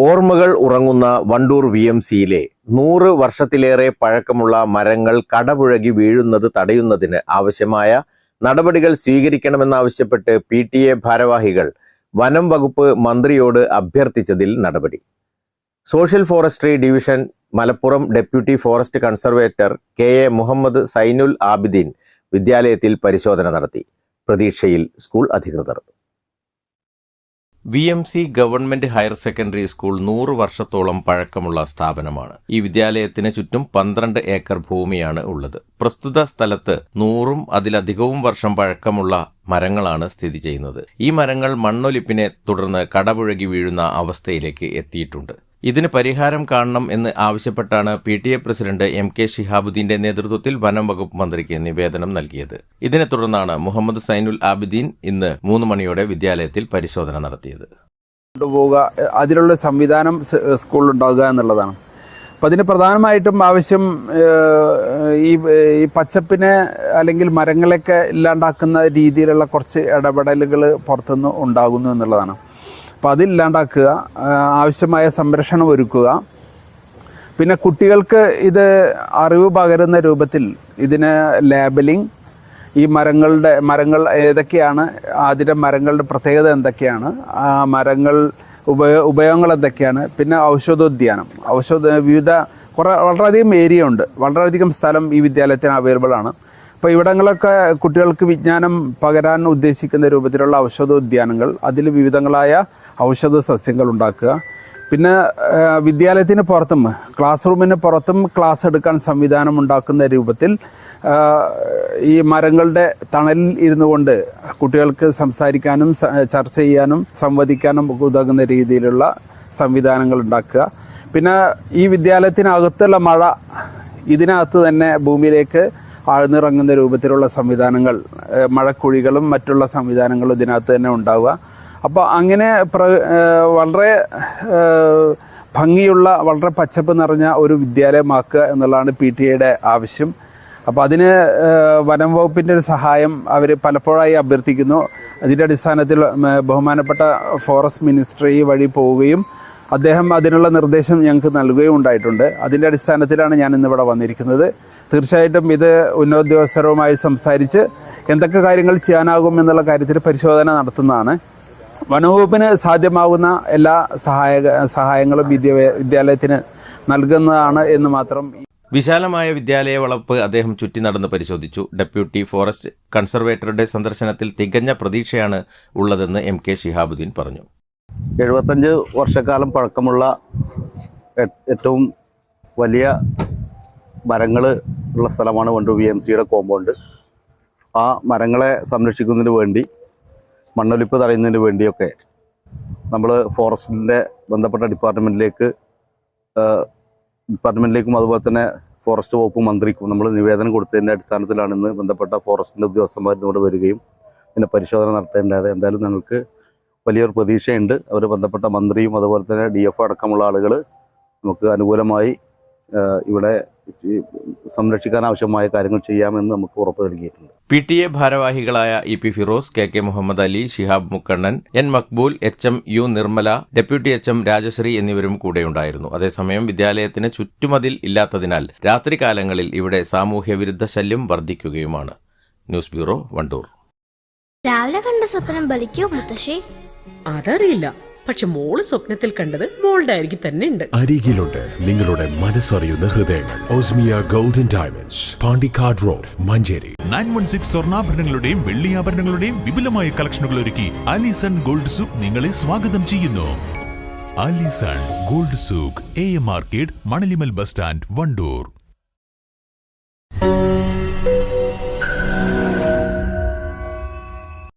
ഓർമ്മകൾ ഉറങ്ങുന്ന Wandoor V M സിയിലെ നൂറ് വർഷത്തിലേറെ പഴക്കമുള്ള മരങ്ങൾ കടപുഴകി വീഴുന്നത് തടയുന്നതിന് ആവശ്യമായ നടപടികൾ സ്വീകരിക്കണമെന്നാവശ്യപ്പെട്ട് പി ടി എ ഭാരവാഹികൾ വനം വകുപ്പ് മന്ത്രിയോട് അഭ്യർത്ഥിച്ചതിൽ നടപടി. Social forestry division Malappuram deputy forest conservator K A Muhammad Zainul Abideen വിദ്യാലയത്തിൽ പരിശോധന നടത്തി. പ്രതീക്ഷയിൽ സ്കൂൾ അധികൃതർ. V M C government higher secondary school നൂറ് വർഷത്തോളം പഴക്കമുള്ള സ്ഥാപനമാണ്. ഈ വിദ്യാലയത്തിന് ചുറ്റും പന്ത്രണ്ട് ഏക്കർ ഭൂമിയാണ് ഉള്ളത്. പ്രസ്തുത സ്ഥലത്ത് നൂറും അതിലധികവും വർഷം പഴക്കമുള്ള മരങ്ങളാണ് സ്ഥിതി ചെയ്യുന്നത്. ഈ മരങ്ങൾ മണ്ണൊലിപ്പിനെ തുടർന്ന് കടപുഴകി വീഴുന്ന അവസ്ഥയിലേക്ക് എത്തിയിട്ടുണ്ട്. ഇതിന് പരിഹാരം കാണണം എന്ന് ആവശ്യപ്പെട്ടാണ് P T A president M K ഷിഹാബുദ്ദീന്റെ നേതൃത്വത്തിൽ വനം വകുപ്പ് മന്ത്രിക്ക് നിവേദനം നൽകിയത്. ഇതിനെ തുടർന്നാണ് മുഹമ്മദ് സൈനുൽ ആബിദീൻ ഇന്ന് മൂന്ന് മണിയോടെ വിദ്യാലയത്തിൽ പരിശോധന നടത്തിയത്. കൊണ്ടുപോവുക അതിലുള്ള സംവിധാനം സ്കൂളിൽ ഉണ്ടാകുക എന്നുള്ളതാണ്. അപ്പം അതിന് പ്രധാനമായിട്ടും ആവശ്യം ഈ ഈ പച്ചപ്പിനെ അല്ലെങ്കിൽ മരങ്ങളെയൊക്കെ ഇല്ലാണ്ടാക്കുന്ന രീതിയിലുള്ള കുറച്ച് ഇടപെടലുകൾ പുറത്തുനിന്ന് ഉണ്ടാകുന്നു എന്നുള്ളതാണ്. അപ്പോൾ അതില്ലാണ്ടാക്കുക ആവശ്യമായ സംരക്ഷണം ഒരുക്കുക. പിന്നെ കുട്ടികൾക്ക് ഇത് അറിവ് പകരുന്ന രൂപത്തിൽ ഇതിന് ലേബലിംഗ് ഈ മരങ്ങളുടെ മരങ്ങൾ ഏതൊക്കെയാണ് അതിന്റെ മരങ്ങളുടെ പ്രത്യേകത എന്തൊക്കെയാണ് ആ മരങ്ങൾ ഉപയോ ഉപയോഗങ്ങൾ എന്തൊക്കെയാണ് പിന്നെ ഔഷധോദ്യാനം. ഔഷധ വിവിധ കുറേ വളരെയധികം ഏരിയ ഉണ്ട്. വളരെയധികം സ്ഥലം ഈ വിദ്യാലയത്തിന് അവൈലബിൾ ആണ്. അപ്പോൾ ഇവിടങ്ങളൊക്കെ കുട്ടികൾക്ക് വിജ്ഞാനം പകരാൻ ഉദ്ദേശിക്കുന്ന രൂപത്തിലുള്ള ഔഷധോദ്യാനങ്ങൾ അതിൽ വിവിധങ്ങളായ ഔഷധ സസ്യങ്ങൾ ഉണ്ടാക്കുക. പിന്നെ വിദ്യാലയത്തിന് പുറത്തും ക്ലാസ് റൂമിന് പുറത്തും ക്ലാസ് എടുക്കാൻ സംവിധാനം ഉണ്ടാക്കുന്ന രൂപത്തിൽ ഈ മരങ്ങളുടെ തണലിൽ ഇരുന്നു കൊണ്ട് കുട്ടികൾക്ക് സംസാരിക്കാനും ചർച്ച ചെയ്യാനും സംവദിക്കാനും ഉതകുന്ന രീതിയിലുള്ള സംവിധാനങ്ങൾ ഉണ്ടാക്കുക. പിന്നെ ഈ വിദ്യാലയത്തിനകത്തുള്ള മഴ ഇതിനകത്ത് തന്നെ ഭൂമിയിലേക്ക് ആഴ്ന്നിറങ്ങുന്ന രൂപത്തിലുള്ള സംവിധാനങ്ങൾ മഴക്കുഴികളും മറ്റുള്ള സംവിധാനങ്ങളും ഇതിനകത്ത് തന്നെ ഉണ്ടാവുക. അപ്പോൾ അങ്ങനെ പ്ര വളരെ ഭംഗിയുള്ള വളരെ പച്ചപ്പ് നിറഞ്ഞ ഒരു വിദ്യാലയമാക്കുക എന്നുള്ളതാണ് പി ടി എയുടെ ആവശ്യം. അപ്പോൾ അതിന് വനം വകുപ്പിന്റെ ഒരു സഹായം അവർ പലപ്പോഴായി അഭ്യർത്ഥിക്കുന്നു. അതിന്റെ അടിസ്ഥാനത്തിൽ ബഹുമാനപ്പെട്ട ഫോറസ്റ്റ് മിനിസ്ട്രി വഴി പോവുകയും അദ്ദേഹം അതിനുള്ള നിർദ്ദേശം ഞങ്ങൾക്ക് നൽകുകയും ഉണ്ടായിട്ടുണ്ട്. അതിന്റെ അടിസ്ഥാനത്തിലാണ് ഞാൻ ഇന്നിവിടെ വന്നിരിക്കുന്നത്. തീർച്ചയായിട്ടും ഇത് ഉന്നതോദ്യോഗസ്ഥരുമായി സംസാരിച്ച് എന്തൊക്കെ കാര്യങ്ങൾ ചെയ്യാനാകും എന്നുള്ള കാര്യത്തിൽ പരിശോധന നടത്തുന്നതാണ്. വനവകുപ്പിന് സാധ്യമാകുന്ന എല്ലാ സഹായ സഹായങ്ങളും വിദ്യ വിദ്യാലയത്തിന് നൽകുന്നതാണ് എന്ന് മാത്രം വിശാലമായ വിദ്യാലയ വളപ്പ് അദ്ദേഹം ചുറ്റി നടന്ന് പരിശോധിച്ചു. ഡെപ്യൂട്ടി ഫോറസ്റ്റ് കൺസർവേറ്ററുടെ സന്ദർശനത്തിൽ തികഞ്ഞ പ്രതീക്ഷയാണ് ഉള്ളതെന്ന് എം കെ ഷിഹാബുദ്ദീൻ പറഞ്ഞു. എഴുപത്തഞ്ച് വർഷക്കാലം പഴക്കമുള്ള ഏറ്റവും വലിയ മരങ്ങൾ ഉള്ള സ്ഥലമാണ് വണ്ടൂർ വി എം സിയുടെ കോമ്പൗണ്ട് ആ മരങ്ങളെ സംരക്ഷിക്കുന്നതിന് വേണ്ടി മണ്ണൊലിപ്പ് തടയുന്നതിന് വേണ്ടിയൊക്കെ നമ്മൾ ഫോറസ്റ്റിന്റെ ബന്ധപ്പെട്ട ഡിപ്പാർട്ട്മെന്റിലേക്ക് ഡിപ്പാർട്ട്മെന്റിലേക്കും അതുപോലെ തന്നെ ഫോറസ്റ്റ് വകുപ്പ് മന്ത്രിക്കും നമ്മൾ നിവേദനം കൊടുത്തതിന്റെ അടിസ്ഥാനത്തിലാണ് ഇന്ന് ബന്ധപ്പെട്ട ഫോറസ്റ്റിന്റെ ഉദ്യോഗസ്ഥന്മാർ ഇവിടെ വരികയും ഇതിന്റെ പരിശോധന നടത്തേണ്ടത്. എന്തായാലും ഞങ്ങൾക്ക് വലിയൊരു പ്രതീക്ഷയുണ്ട്. അവർ ബന്ധപ്പെട്ട മന്ത്രിയും അതുപോലെ തന്നെ ഡി എഫ് അടക്കമുള്ള ആളുകൾ നമുക്ക് അനുകൂലമായി ഇവിടെ സംരക്ഷിക്കാൻ ആവശ്യമായ കാര്യങ്ങൾ ചെയ്യാമെന്ന് നമുക്ക് ഉറപ്പ് നൽകിയിട്ടുണ്ട്. പി ടി എ ഭാരവാഹികളായ E P Firoz K K Muhammad Ali Shihab Mukkannan N Maqbool H M U Nirmala deputy H M Rajasree എന്നിവരും കൂടെയുണ്ടായിരുന്നു. അതേസമയം വിദ്യാലയത്തിന് ചുറ്റുമതിൽ ഇല്ലാത്തതിനാൽ രാത്രികാലങ്ങളിൽ ഇവിടെ സാമൂഹ്യ വിരുദ്ധ ശല്യം വർദ്ധിക്കുകയുമാണ്. News bureau Wandoor. രാവിലെ കണ്ട സ്വപ്നം ബലിക്കോ മുത്തശ്ശി? അതറിയില്ല. പക്ഷെ മോൾ സ്വപ്നത്തിൽ കണ്ടത് മോളുടെ അരികിൽ തന്നെ ഉണ്ട്. അരികിലുണ്ട് നിങ്ങളുടെ മനസ്സറിയുന്ന ഹൃദയങ്ങൾ. Osmiya golden diamonds Pandikkad road Manjeri. Nine one six സ്വർണാഭരണങ്ങളുടെയും വെള്ളിയാഭരണങ്ങളുടെയും വിപുലമായ കളക്ഷനുകൾ ഒരുക്കി അലിസൺ ഗോൾഡ് സൂക്ക് നിങ്ങളെ സ്വാഗതം ചെയ്യുന്നു. Alison gold souk A M market Manalimal bus stand Wandoor.